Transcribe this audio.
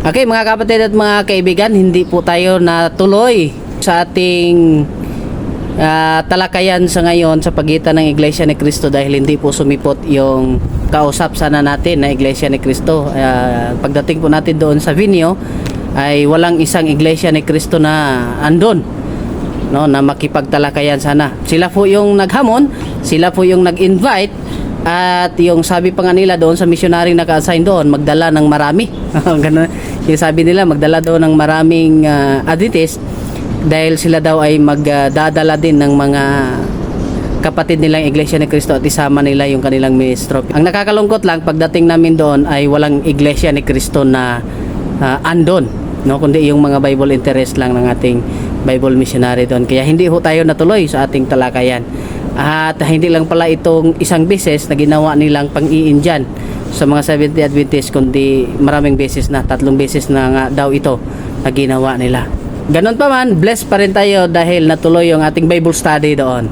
Okay mga kapatid at mga kaibigan, hindi po tayo natuloy sa ating ah, talakayan sa ngayon sa pagitan ng Iglesia ni Cristo dahil hindi po sumipot yung kausap sana natin na Iglesia ni Cristo. Ah, pagdating po natin doon sa Vinyo ay walang isang Iglesia ni Cristo na andon no na makipagtalakayan sana. Sila po yung naghamon, sila po yung nag-invite at yung sabi pa nga nila doon sa missionary naka-assign doon, magdala ng marami. Ganun. Yung sabi nila, magdala doon ng maraming uh, Adventist dahil sila daw ay magdadala din ng mga kapatid nilang Iglesia ni Cristo at isama nila yung kanilang ministro. Ang nakakalungkot lang, pagdating namin doon ay walang Iglesia ni Cristo na ah, andon. No, kundi yung mga Bible interest lang ng ating Bible missionary doon. Kaya hindi ho tayo natuloy sa ating talakayan. At hindi lang pala itong isang beses na ginawa nilang pang-iindian sa mga Seventh day Adventist kundi maraming beses na, tatlong beses na nga daw ito na ginawa nila. Ganon pa man, blessed pa rin tayo dahil natuloy yung ating Bible study doon.